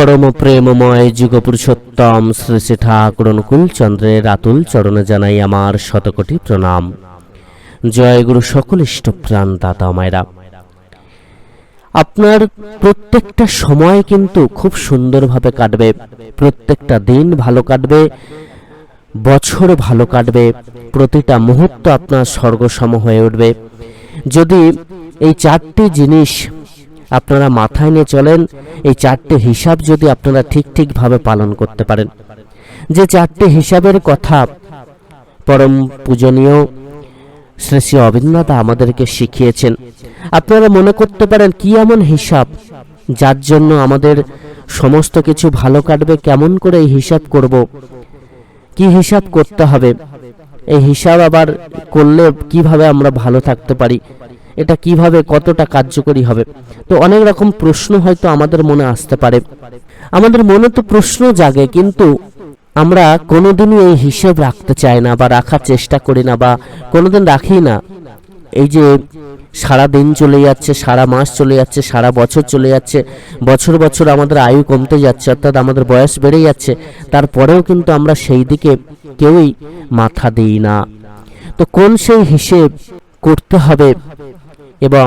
পরম প্রেমময় যুগপুরুষোত্তম শ্রী শ্রী ঠাকুর অনুকূল চন্দ্রের আতুল চরণে জানাই আমার শতকোটি প্রণাম। জয় গুরু সকল ইষ্টপ্রাণ দাতা মায়েরা। আপনার প্রত্যেকটা সময় কিন্তু খুব সুন্দরভাবে কাটবে। প্রত্যেকটা দিন ভালো কাটবে, বছর ভালো কাটবে, প্রতিটা মুহূর্ত আপনার স্বর্গসম হয়ে উঠবে। যদি এই চারটি জিনিস আপনারা মাথায় নিয়ে চলেন, এই চারটে হিসাব যদি আপনারা ঠিক ঠিকভাবে পালন করতে পারেন। যে চারটে হিসাবের কথা পরম পূজনীয় শ্রী শ্রী অবিন্দাদা আমাদেরকে শিখিয়েছেন, আপনারা মনে করতে পারেন কি এমন হিসাব যার জন্য আমাদের সমস্ত কিছু ভালো কাটবে, কেমন করে এই হিসাব করব, কি হিসাব করতে হবে, এই হিসাব আবার করলে কীভাবে আমরা ভালো থাকতে পারি এটা কীভাবে কতটা কার্যকরী হবে? তো অনেক রকম প্রশ্ন হয়তো আমাদের মনে আসতে পারে। আমাদের মনে তো প্রশ্ন জাগে, কিন্তু আমরা কোনোদিনই এই হিসেব রাখতে চাই না বা রাখার চেষ্টা করি না বা কোনোদিন রাখি না। এই যে সারা দিন চলে যাচ্ছে, সারা মাস চলে যাচ্ছে, সারা বছর চলে যাচ্ছে, বছর বছর আমাদের আয়ু কমতে যাচ্ছে, অর্থাৎ আমাদের বয়স বেড়ে যাচ্ছে, তারপরেও কিন্তু আমরা সেই দিকে কেউই মাথা দিই না। তো কোন সেই হিসেব করতে হবে এবং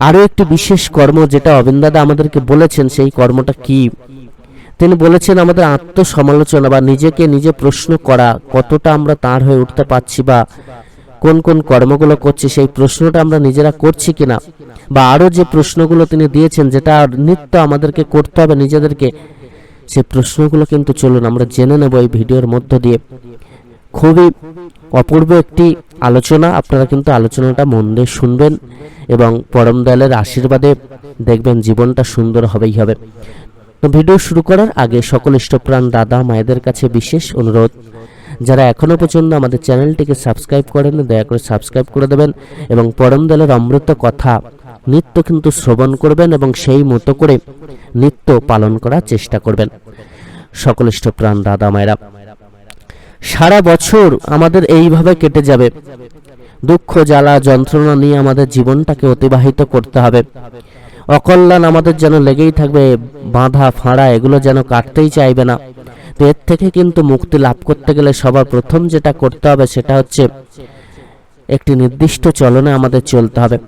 আরও একটি বিশেষ কর্ম যেটা অবিন্দাদা আমাদেরকে বলেছেন, সেই কর্মটা কি? তিনি বলেছেন, আমাদের আত্মসমালোচনা বা নিজেকে নিজে প্রশ্ন করা, কতটা আমরা তার হয়ে উঠতে পারছি বা কোন কোন কর্মগুলো করছি, সেই প্রশ্নটা আমরা নিজেরা করছি কিনা? বা আরও যে প্রশ্নগুলো তিনি দিয়েছেন, যেটা নিত্য আমাদেরকে করতে হবে নিজেদেরকে সেই প্রশ্নগুলো কিন্তু চলুন আমরা জেনে নেব এই ভিডিওর মধ্য দিয়ে। খুবই অপূর্ব একটি আলোচনা, আপনারা কিন্তু আলোচনাটা মন দিয়ে শুনবেন এবং পরম দয়ালের আশীর্বাদে দেখবেন জীবনটা সুন্দর হবেই হবে। তো ভিডিও শুরু করার আগে সকল ইষ্টপ্রাণ দাদা মায়েদের কাছে বিশেষ অনুরোধ, যারা এখনও পর্যন্ত আমাদের চ্যানেলটিকে সাবস্ক্রাইব করেন দয়া করে সাবস্ক্রাইব করে দেবেন এবং পরম দলের অমৃত কথা নিত্য কিন্তু শ্রবণ করবেন এবং সেই মতো করে নিত্য পালন করার চেষ্টা করবেন। সকল ইষ্টপ্রাণ দাদা মায়েরা। সারা বছর আমাদের এইভাবে কেটে যাবে। দুঃখ, জ্বালা, যন্ত্রণা নিয়ে আমাদের জীবনটাকে অতিবাহিত করতে হবে। অকল্যাণ আমাদের যেন লেগেই থাকবে, বাঁধা, ফাঁড়া, এগুলো যেন কাটতেই চাইবে না। তো এর থেকে কিন্তু মুক্তি লাভ করতে গেলে সবার প্রথম যেটা করতে হবে সেটা হচ্ছে একটি নির্দিষ্ট চলনে আমাদের চলতে হবে।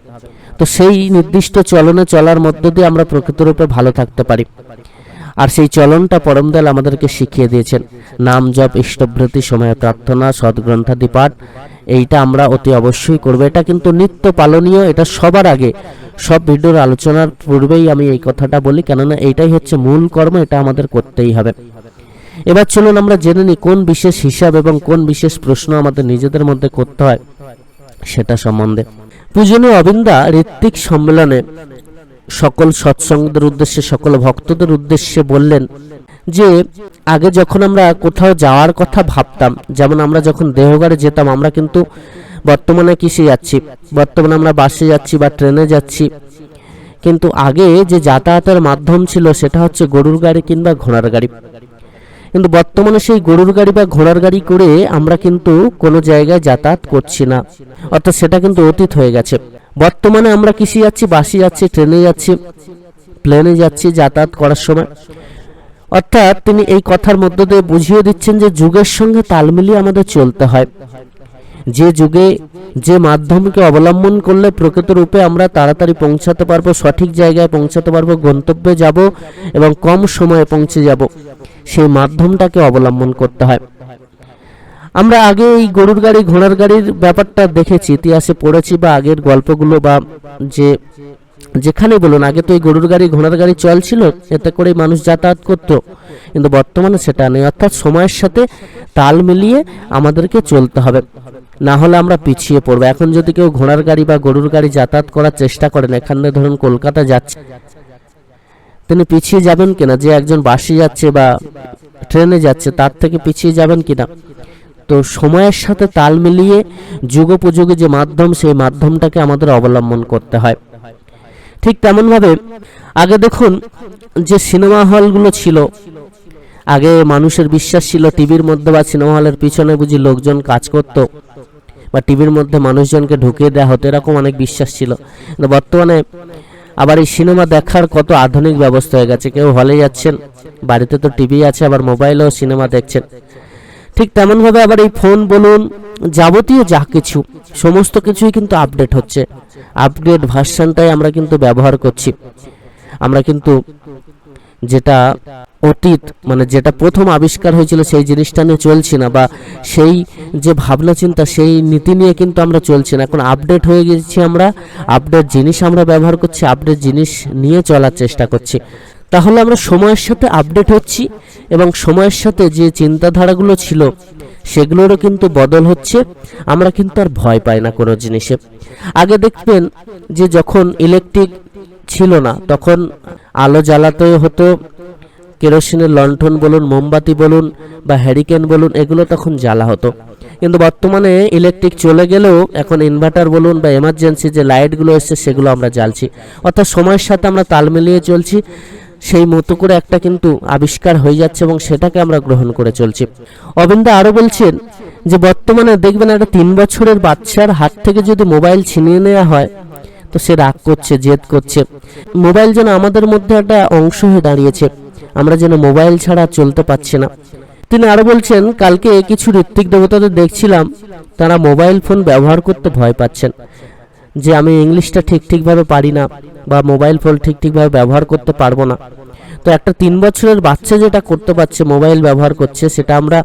তো সেই নির্দিষ্ট চলনে চলার মধ্য দিয়ে আমরা প্রকৃতরূপে ভালো থাকতে পারি। আর সেই চলনটা পরমদয়াল আমাদেরকে শিখিয়ে দিয়েছেন। নাম জপ, ইষ্টভৃতি, সময় প্রার্থনা সদ্গ্রন্থাদি পাঠ এইটা আমরা অতি অবশ্যই করব। এটা কিন্তু নিত্য পালনীয়, এটা সবার আগে। সব ভিডিওর আলোচনার পূর্বেই আমি এই কথাটা বলি, কেননা এইটাই হচ্ছে মূল কর্ম, এটা আমাদের করতেই হবে। এবার চলুন আমরা জেনে নিই, কোন বিশেষ হিসাব এবং কোন বিশেষ প্রশ্ন আমাদের নিজেদের মধ্যে করতে হয়, সেটা সম্বন্ধে। পূজনীয় অবিন্দা ঋত্বিক সম্মেলনে সকল সৎসঙ্গদের উদ্দেশ্যে, সকল ভক্তদের উদ্দেশ্যে বললেন যে, আগে যখন আমরা কোথাও যাওয়ার কথা ভাবতাম, যেমন আমরা যখন দেহগাড়ে যেতাম, আমরা কিন্তু বর্তমানে কিসে যাচ্ছি? বর্তমানে আমরা বাসে যাচ্ছি বা ট্রেনে যাচ্ছি। কিন্তু আগে যে যাতায়াতের মাধ্যম ছিল, সেটা হচ্ছে গরুর গাড়ি কিংবা ঘোড়ার গাড়ি। কিন্তু বর্তমানে সেই গরুর গাড়ি বা ঘোড়ার গাড়ি করে আমরা কিন্তু কোনো জায়গায় যাতায়াত করছি না। অর্থাৎ সেটা কিন্তু অতীত হয়ে গেছে। বর্তমানে আমরা কিসে যাচ্ছি, বাসে যাচ্ছি, ট্রেনে যাচ্ছি, প্লেনে যাচ্ছি যাতায়াত করার সময়। অর্থাৎ তিনি এই কথার মধ্য দিয়ে বুঝিয়ে দিচ্ছেন যে যুগের সঙ্গে তাল মিলিয়ে আমাদের চলতে হয়। যে যুগে যে মাধ্যমকে অবলম্বন করলে প্রকৃত রূপে আমরা তাড়াতাড়ি পৌঁছাতে পারব, সঠিক জায়গায় পৌঁছাতে পারব, গন্তব্যে যাব এবং কম সময়ে পৌঁছে যাব সেই মাধ্যমটাকে অবলম্বন করতে হয়। আমরা আগে এই গরুর গাড়ি, ঘোড়ার গাড়ির ব্যাপারটা দেখেছি, ইতিহাসে পড়েছি বা আগের গল্পগুলো বা যে, যেখানে বলুন, আগে তো এই গরুর গাড়ি, ঘোড়ার গাড়ি চলছিল, এতে করে মানুষ যাতায়াত করতো, কিন্তু বর্তমানে সেটা নেই, অর্থাৎ সময়ের সাথে তাল মিলিয়ে আমাদেরকে চলতে হবে। না হলে আমরা পিছিয়ে পড়ব। এখন যদি কেউ ঘোড়ার গাড়ি বা গরুর গাড়ি যাতায়াত করার চেষ্টা করেন, এখানে ধরুন কলকাতা যাচ্ছে। তিনি পিছিয়ে যাবেন কিনা? যে একজন বাসে যাচ্ছে বা ট্রেনে যাচ্ছে, তার থেকে পিছিয়ে যাবেন কিনা? তো সময়ের সাথে তাল মিলিয়ে যুগোপযোগী যে মাধ্যম, সেই মাধ্যমটাকে আমাদের অবলম্বন করতে হয়। ঠিক তেমনভাবে আগে দেখুন যে সিনেমা হলগুলো ছিল, আগে মানুষের বিশ্বাস ছিল, টিভির মধ্যে বা সিনেমা হলের পিছনে বুঝি লোকজন কাজ করত। বা টিভির মধ্যে মানুষজনকে ঢুকিয়ে দেওয়া হতো, এরকম অনেক বিশ্বাস ছিল। বর্তমানে আবার এই সিনেমা দেখার কত আধুনিক ব্যবস্থা হয়ে গেছে, কেউ হলে যাচ্ছেন, বাড়িতে তো টিভি আছে, আবার মোবাইলেও সিনেমা দেখছেন। ঠিক তেমনভাবে আবার এই ফোন বলুন, যাবতীয় যা কিছু, সমস্ত কিছুই কিন্তু আপডেট হচ্ছে। আপডেট ভার্সানটাই আমরা কিন্তু ব্যবহার করছি। আমরা কিন্তু যেটা অতীত মানে যেটা প্রথম আবিষ্কার হয়েছিল সেই জিনিসটা নিয়ে চলছি না, বা সেই যে ভাবনা চিন্তা, সেই নীতি নিয়ে কিন্তু আমরা চলছি না। এখন আপডেট হয়ে গেছি আমরা আপডেট জিনিস আমরা ব্যবহার করছি আপডেট জিনিস নিয়ে চলার চেষ্টা করছি। তাহলে আমরা সময়ের সাথে আপডেট হচ্ছি, এবং সময়ের সাথে যে চিন্তাধারাগুলো ছিল, সেগুলোরও কিন্তু বদল হচ্ছে। আমরা কিন্তু আর ভয় পাই না কোনো জিনিসে। আগে দেখবেন যে যখন ইলেকট্রিক ছিল না, তখন আলো জ্বালাতে হতো কেরোসিনের লণ্ঠন বলুন, মোমবাতি বলুন বা হ্যারিকেন বলুন, এগুলো তখন জ্বালা হতো। কিন্তু বর্তমানে ইলেকট্রিক চলে গেলেও এখন ইনভার্টার বলুন বা এমার্জেন্সি যে লাইটগুলো এসছে, সেগুলো আমরা জ্বালছি। অর্থাৎ সময়ের সাথে আমরা তাল মিলিয়ে চলছি। সেই মতো করে একটা কিন্তু আবিষ্কার হয়ে যাচ্ছে এবং সেটাকে আমরা গ্রহণ করে চলছি। অবিন্দা আরও বলছেন যে, বর্তমানে দেখবেন একটা তিন বছরের বাচ্চার হাত থেকে যদি মোবাইল ছিনিয়ে নেওয়া হয়, তো সে রাগ করছে, জেদ করছে। মোবাইল যেন আমাদের মধ্যে একটা অংশ হয়ে দাঁড়িয়েছে। আমরা যেন মোবাইল ছাড়া চলতে পারছি না। তিনি আরও বলছেন, কালকে কিছু ঋত্বিক দেবতাদের দেখছিলাম, তারা মোবাইল ফোন ব্যবহার করতে ভয় পাচ্ছেন। যে আমি ইংলিশটা ঠিক ঠিকভাবে পারি না বা মোবাইল ফোন ঠিক ঠিকভাবে ব্যবহার করতে পারব না। তো একটা তিন বছরের বাচ্চা যেটা করতে পারছে, মোবাইল ব্যবহার করছে, সেটা আমরা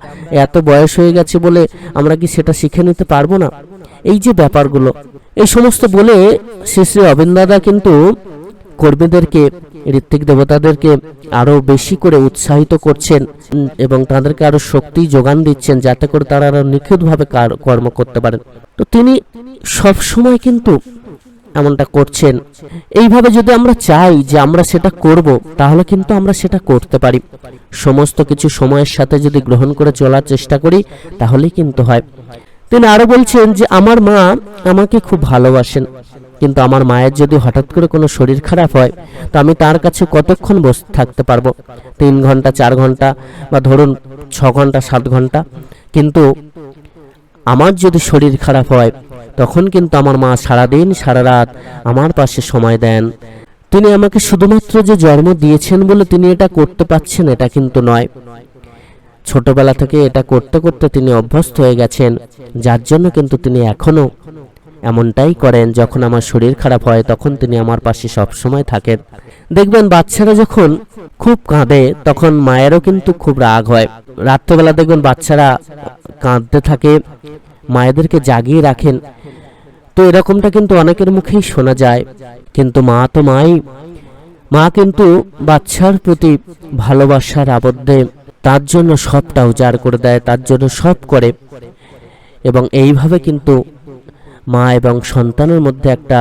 এত বয়স হয়ে গেছে বলে আমরা কি সেটা শিখে নিতে পারব না? এই যে ব্যাপারগুলো, এই সমস্ত বলে শ্রী শ্রী অবিন্দাদা কিন্তু কর্মীদেরকে ঋত্বিক দেবতাদেরকে আরও বেশি করে উৎসাহিত করছেন এবং তাদেরকে আরও শক্তি যোগান দিচ্ছেন যাতে করে তারা আরও নিখুঁতভাবে কর্ম করতে পারেন। তো তিনি সব সময় কিন্তু এমনটা করছেন। এইভাবে যদি আমরা চাই যে আমরা সেটা করব, তাহলে কিন্তু আমরা সেটা করতে পারি। সমস্ত কিছু সময়ের সাথে যদি গ্রহণ করে চলার চেষ্টা করি, তাহলেই কিন্তু হয়। তিনি আরও বলছেন যে, আমার মা আমাকে খুব ভালোবাসেন। কিন্তু আমার মায়ের যদি হঠাৎ করে কোনো শরীর খারাপ হয়, তো আমি তার কাছে কতক্ষণ বসে, থাকতে পারব? তিন ঘণ্টা, চার ঘণ্টা বা ধরুন ছ ঘণ্টা, সাত ঘণ্টা। কিন্তু আমার যদি শরীর খারাপ হয়, তখন কিন্তু আমার মা সারাদিন, সারা রাত আমার পাশে সময় দেন। তিনি আমাকে শুধুমাত্র যে জন্ম দিয়েছেন বলে তিনি এটা করতে পারছেন, এটা কিন্তু নয়। ছোটবেলা থেকে এটা করতে করতে তিনি অভ্যস্ত হয়ে গেছেন। যার জন্য কিন্তু তিনি এখনও এমনটাই করেন, যখন আমার শরীর খারাপ হয়, তখন তিনি আমার পাশে সব সময় থাকেন। দেখবেন বাচ্চারা যখন খুব কাঁদে, তখন মায়েরও কিন্তু খুব রাগ হয়। রাত্রেবেলা দেখবেন বাচ্চারা কাঁদতে থাকে, মায়েদেরকে জাগিয়ে রাখেন। তো এরকমটা কিন্তু অনেকের মুখেই শোনা যায়। কিন্তু মা তো মাই। মা কিন্তু বাচ্চার প্রতি ভালোবাসার আবদ্ধে তার জন্য সবটা উজাড় করে দেয়, তার জন্য সব করে। এবং এইভাবে কিন্তু মা এবং সন্তানের মধ্যে একটা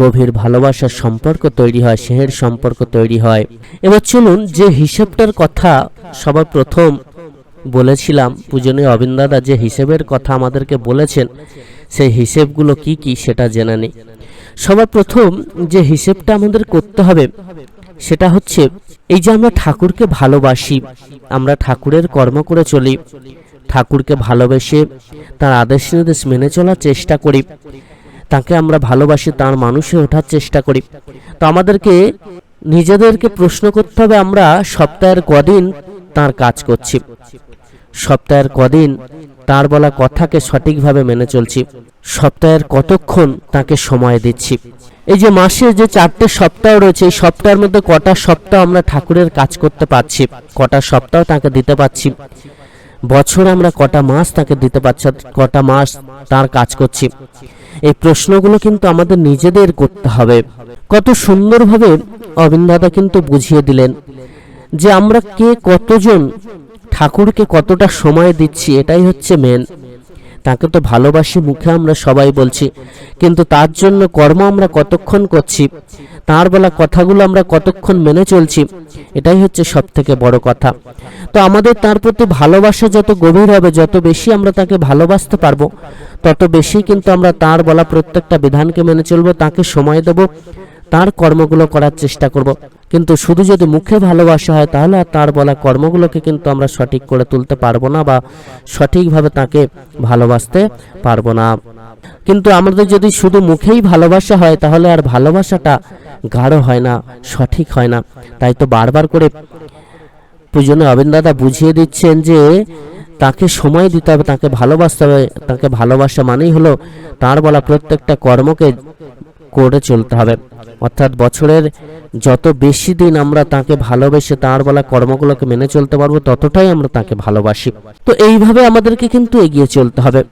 গভীর ভালোবাসার সম্পর্ক তৈরি হয় স্নেহের সম্পর্ক তৈরি হয়। এবার চলুন যে হিসেবটার কথা সবার প্রথম বলেছিলাম, পূজনীয় অবিন্দাদা যে হিসেবের কথা আমাদেরকে বলেছেন, সেই হিসেবগুলো কি কি সেটা জেনে নিই। সবার প্রথম যে হিসেবটা আমাদের করতে হবে, সেটা হচ্ছে এই যে আমরা ঠাকুরকে ভালোবাসি, আমরা ঠাকুরের কর্ম করে চলি ঠাকুরকে ভালোবেসে তার আদেশ নির্দেশ মেনে চলার চেষ্টা করি। তাকে আমরা ভালোবাসি, তার মানুষে ওঠার চেষ্টা করি। তো আমাদেরকে নিজেদেরকে প্রশ্ন করতে হবে, আমরা সপ্তাহের কদিন তার কাজ করছি। সপ্তাহের কদিন তার বলা কথাকে সঠিকভাবে মেনে চলছি। সপ্তাহের কতক্ষণ তাকে সময় দিচ্ছি। এই যে মাসে যে চারটে সপ্তাহ রয়েছে, এই সপ্তাহের মধ্যে কটা সপ্তাহ আমরা ঠাকুরের কাজ করতে পারছি, কটা সপ্তাহ তাকে দিতে পারছি। বছরে আমরা কটা মাস তাকে দিতে পারছি, কটা মাস তার কাজ করছি। এই প্রশ্নগুলো কিন্তু আমাদের নিজেদের করতে হবে। কত সুন্দরভাবে অবিন্দাদা কিন্তু বুঝিয়ে দিলেন যে আমরা কে কতজন ঠাকুরকে কতটা সময় দিচ্ছি, এটাই হচ্ছে মেন তাকে তো ভালোবাসি, মুখে আমরা সবাই বলছি। কিন্তু তার জন্য কর্ম আমরা কতক্ষণ করছি? তার বলা কথাগুলো আমরা কতক্ষণ মেনে চলছি? এটাই হচ্ছে সব থেকে বড় কথা। তো আমাদের তার প্রতি ভালোবাসা যত গভীর হবে, যত বেশি আমরা তাকে ভালোবাসতে পারব, তত বেশি কিন্তু আমরা তার বলা প্রত্যেকটা বিধানকে মেনে চলবো, তাকে সময় দেব তার কর্মগুলো করার চেষ্টা করব। কিন্তু শুধু যদি মুখে ভালোবাসা হয় তাহলে আর তার বলা কর্মগুলোকে কিন্তু আমরা সঠিক করে তুলতে পারব না বা সঠিকভাবে তাকে ভালোবাসতে পারব না। কিন্তু আমাদের যদি শুধু মুখেই ভালোবাসা হয়, তাহলে আর ভালোবাসাটা গাঢ় হয় না, সঠিক হয় না। তাই তো বারবার করে পূজনে অবিন দাদা বুঝিয়ে দিচ্ছেন যে, তাকে সময় দিতে হবে, তাকে ভালোবাসতে হবে। তাকে ভালোবাসা মানেই হলো তার বলা প্রত্যেকটা কর্মকে করে চলতে হবে। অর্থাৎ বছরের যত বেশি দিন আমরা তাকে ভালোবেসে তার বলা কর্মগুলোকে মেনে চলতে পারব, ততটাই আমরা তাকে ভালোবাসি। তো এইভাবে আমাদেরকে কিন্তু এগিয়ে চলতে হবে।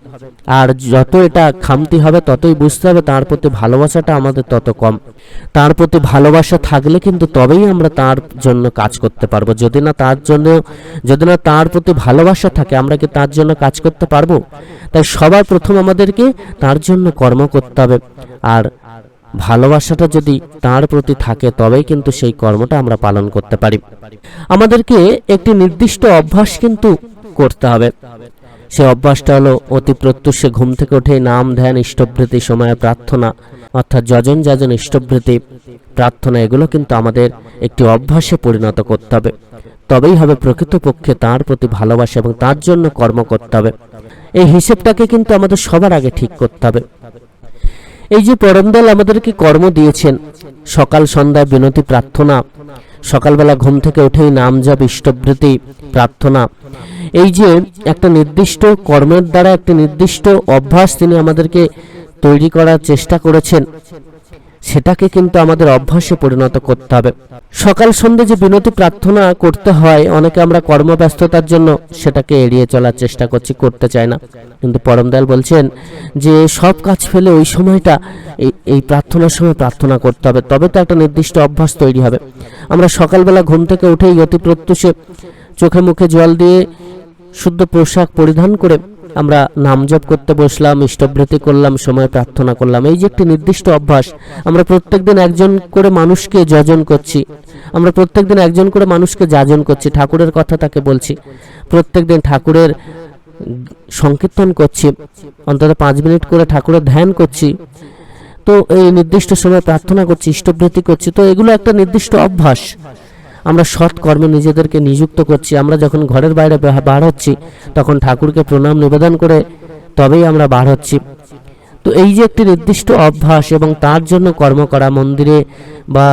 আর যত এটা খামতি হবে, ততই বুঝতে হবে তার প্রতি ভালোবাসাটা আমাদের তত কম। তার প্রতি ভালোবাসা থাকলে কিন্তু তবেই আমরা তার জন্য কাজ করতে পারব। যদি না তার জন্য, যদি না তার প্রতি ভালোবাসা থাকে, আমরা কি তার জন্য কাজ করতে পারব? তাই সবার প্রথম আমাদেরকে তার জন্য কর্ম করতে হবে। আর ভালোবাসাটা যদি তার প্রতি থাকে তবেই কিন্তু সেই কর্মটা আমরা পালন করতে পারি। আমাদেরকে একটি নির্দিষ্ট অভ্যাস কিন্তু করতে হবে। সে অভ্যাসটা হলো অতি প্রত্যুষে ঘুম থেকে উঠে নাম, ধ্যান ইষ্টভৃতি সময়ে, প্রার্থনা, অর্থাৎ যজন যাজন ইষ্টভৃতি প্রার্থনা, এগুলো কিন্তু আমাদের একটি অভ্যাসে পরিণত করতে হবে। তবেই হবে প্রকৃতপক্ষে তার প্রতি ভালোবাসা এবং তার জন্য কর্ম করতে হবে। এই হিসেবটাকে কিন্তু আমাদের সবার আগে ঠিক করতে হবে। এই যে পরমদল আমাদেরকে কর্ম দিয়েছেন, সকাল, সন্ধ্যা, বিনতি, প্রার্থনা, সকালবেলা ঘুম থেকে উঠেই নাম জপ ইষ্টবৃতি প্রার্থনা। এই যে একটা নির্দিষ্ট কর্মের দ্বারা, একটা নির্দিষ্ট অভ্যাস তিনি আমাদেরকে তৈরি করার চেষ্টা করেছেন সেটাকে কিন্তু আমাদের অভ্যাসে পরিণত করতে হবে। সকাল সন্ধ্যে যে বিনতি প্রার্থনা করতে হয়, অনেকে আমরা কর্মব্যস্ততার জন্য সেটাকে এড়িয়ে চলার চেষ্টা করছি, করতে চাই না। কিন্তু পরমদয়াল বলছেন যে, সব কাজ ফেলে ওই সময়টা, এই এই প্রার্থনার সময় প্রার্থনা করতে হবে। তবে তো একটা নির্দিষ্ট অভ্যাস তৈরি হবে। আমরা সকালবেলা ঘুম থেকে উঠেই অতি প্রত্যুষে চোখে মুখে জল দিয়ে শুদ্ধ পোশাক পরিধান করে আমরা নাম জপ করতে বসলাম ইষ্টবৃতি করলাম, সময় প্রার্থনা করলাম। এই যে একটি নির্দিষ্ট অভ্যাস, আমরা প্রত্যেকদিন একজন করে মানুষকে যজন করছি। আমরা প্রত্যেকদিন একজন করে মানুষকে যাজন করছি, ঠাকুরের কথা তাকে বলছি। প্রত্যেকদিন ঠাকুরের সংকীর্তন করছি, অন্তত পাঁচ মিনিট করে ঠাকুরের ধ্যান করছি। তো এই নির্দিষ্ট সময় প্রার্থনা করছি ইষ্টবৃতি করছি। তো এগুলো একটা নির্দিষ্ট অভ্যাস। আমরা সৎ কর্মে নিজেদেরকে নিযুক্ত করছি। আমরা যখন ঘরের বাইরে বার হচ্ছি, তখন ঠাকুরকে প্রণাম, নিবেদন করে তবেই আমরা বার হচ্ছি। তো এই যে একটি নির্দিষ্ট অভ্যাস এবং তার জন্য কর্ম করা, মন্দিরে বা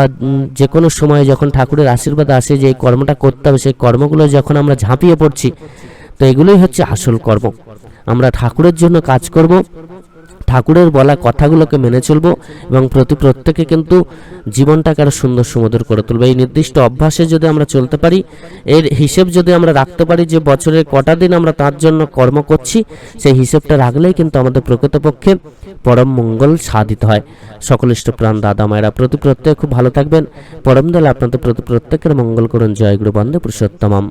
যে কোনো সময় যখন ঠাকুরের আশীর্বাদ আসে যে কর্মটা করতে হবে, সেই কর্মগুলো যখন আমরা ঝাঁপিয়ে পড়ছি, তো এগুলোই হচ্ছে আসল কর্ম। আমরা ঠাকুরের জন্য কাজ করব ঠাকুরের বলা কথাগুলোকে মেনে চলবো এবং প্রতি প্রত্যেকে কিন্তু জীবনটাকে আরও সুন্দর সুমধুর করে তুলবে। এই নির্দিষ্ট অভ্যাসে যদি আমরা চলতে পারি, এর হিসেব যদি আমরা রাখতে পারি যে বছরের কটা দিন আমরা তার জন্য কর্ম করছি, সেই হিসেবটা রাখলেই কিন্তু আমাদের প্রকৃতপক্ষে পরম মঙ্গল সাধিত হয়। সকল ইষ্টপ্রাণ দাদা মায়েরা প্রতি প্রত্যেকে খুব ভালো থাকবেন। পরম দল আপনাদের প্রতি প্রত্যেকের মঙ্গল করুন। জয় গুরু পুরুষোত্তমম।